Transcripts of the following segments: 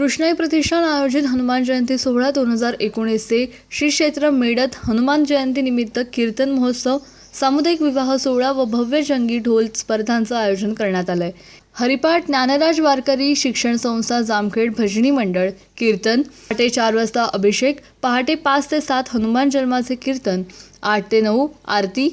कृष्णाई प्रतिष्ठान आयोजित हनुमान जयंती सोहळा दोन हजार एकोणीसचे. श्री क्षेत्र मेडत हनुमान जयंती निमित्त कीर्तन महोत्सव सामुदायिक विवाह सोहळा व भव्य जंगी ढोल स्पर्धांचं आयोजन करण्यात आलंय. हरिपाठ ज्ञानराज वारकरी शिक्षण संस्था जामखेड भजनी मंडळ कीर्तन पहाटे चार वाजता अभिषेक पहाटे पाच ते सात हनुमान जन्माचे कीर्तन आठ ते नऊ आरती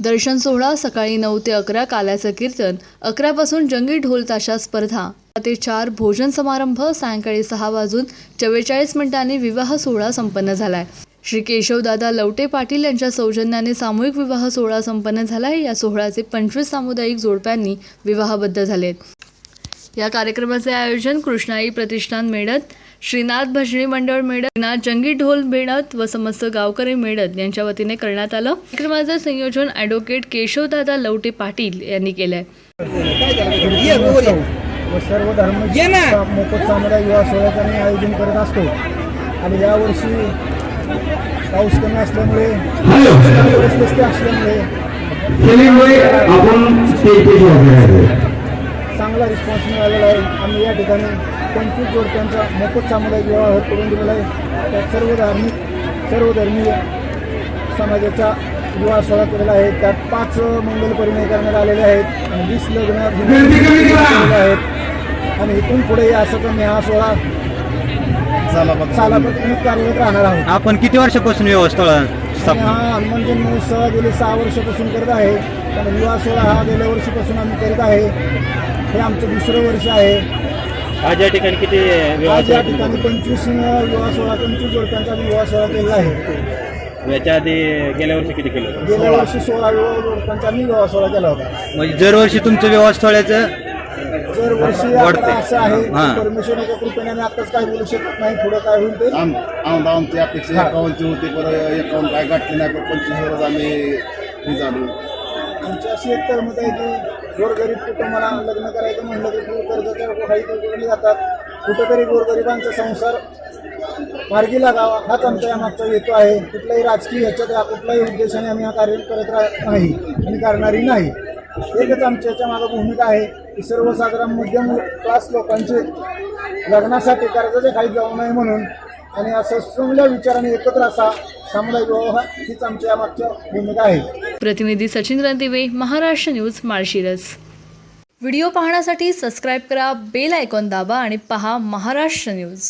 दर्शन सोहळा सकाळी नऊ ते अकरा काल्याचं कीर्तन अकरापासून जंगी ढोल ताशा स्पर्धा ते चार भोजन समारंभ सायंकाळी सहा वाजून चव्वेचाळीस मिनिटांनी विवाह सोहळा संपन्न झालाय. श्री केशवदादा लवटे पाटील यांच्या सौजन्याने सामूहिक विवाह सोहळा संपन्न झालाय. या सोहळ्याचे पंचवीस सामुदायिक जोडप्यांनी विवाहबद्ध झालेत. या कार्यक्रमाचे आयोजन कृष्णाई प्रतिष्ठान मेळत श्रीनाथ भजनी मंडळ मेळत श्रीनाथ जंगी ढोल मेळत व समस्त गावकरी मेळत यांच्या वतीने करण्यात आलं. कार्यक्रमाचं संयोजन ॲडव्होकेट केशवदादा लवटे पाटील यांनी केलंय. व सर्व धर्म मोफत सामुदायिक विवाह सोहळ्याचं आम्ही आयोजन करत असतो. आणि यावर्षी पाऊस कमी असल्यामुळे असल्यामुळे आपण चांगला रिस्पॉन्स मिळालेला आहे. आम्ही या ठिकाणी पंचवीस जोडप्यांचा मोफत सामुदायिक विवाह करून दिलेला आहे. त्यात सर्व धार्मिक सर्व धर्मीय समाजाचा विवाह सोहळा केलेला आहे. त्यात पाच मंगल परिणय करण्यात आलेले आहेत आणि वीस लग्न आहेत. आणि इथून पुढे असं हा सोहळा कार्यरत राहणार आहोत. आपण किती वर्षापासून व्यवस्था आणि स्थापना हा हनुमान जन्म महोत्सव गेले सहा वर्षापासून करत आहे. आणि विवाह सोहळा हा गेल्या वर्षीपासून आम्ही करत आहे. हे आमचं दुसरं वर्ष आहे. आज या ठिकाणी किती विवाह आज या ठिकाणी पंचवीस विवाह सोहळा पंचवीस जोडप्यांचा आम्ही विवाह सोहळा केलेला आहे. याच्या आधी गेल्या वर्षी किती केलं? गेल्या वर्षी सोळा विवाह जोडप्यांचा आम्ही विवाह सोहळा केला होता. म्हणजे दरवर्षी तुमचं स्थळाचं दरवर्षी वाढते. आता असं आहे हा. की परमेश्वराच्या कृपेने आम्ही आताच काय बोलू शकत नाही पुढे काय होईल ते? आम आम आमची अपेक्षा एकावन्नची होती एकावन्न काय गाठली नाही पण पंचवीसवरच आम्ही हे झालो. आमची अशी एक तरमत आहे की गोरगरीब कुटुंबाला लग्न करायचं म्हणलं की कर्जाच्या काही जातात. कुठेतरी गोरगरिबांचा संसार मार्गी लागावा हाच आमचा या मागचा हेतू आहे. कुठलाही राजकीय ह्याच्यात या कुठल्याही उद्देशाने आम्ही हा कार्य करत राह नाही आणि करणारी नाही. एकच आमच्या याच्या मागं भूमिका आहे की सर्वसाधारण मध्यम क्लास लोकांचे लग्नासाठी कर्जाचे खाली जाऊ नये म्हणून आणि असं चांगल्या विचाराने एकत्र असा सामुदायिक विवाह हीच आमच्या या मागच्या भूमिका आहे. प्रतिनिधी सचिन रणदिवे महाराष्ट्र न्यूज माळशिरस. व्हिडिओ पाहण्यासाठी सबस्क्राईब करा बेल आयकॉन दाबा आणि पहा महाराष्ट्र न्यूज.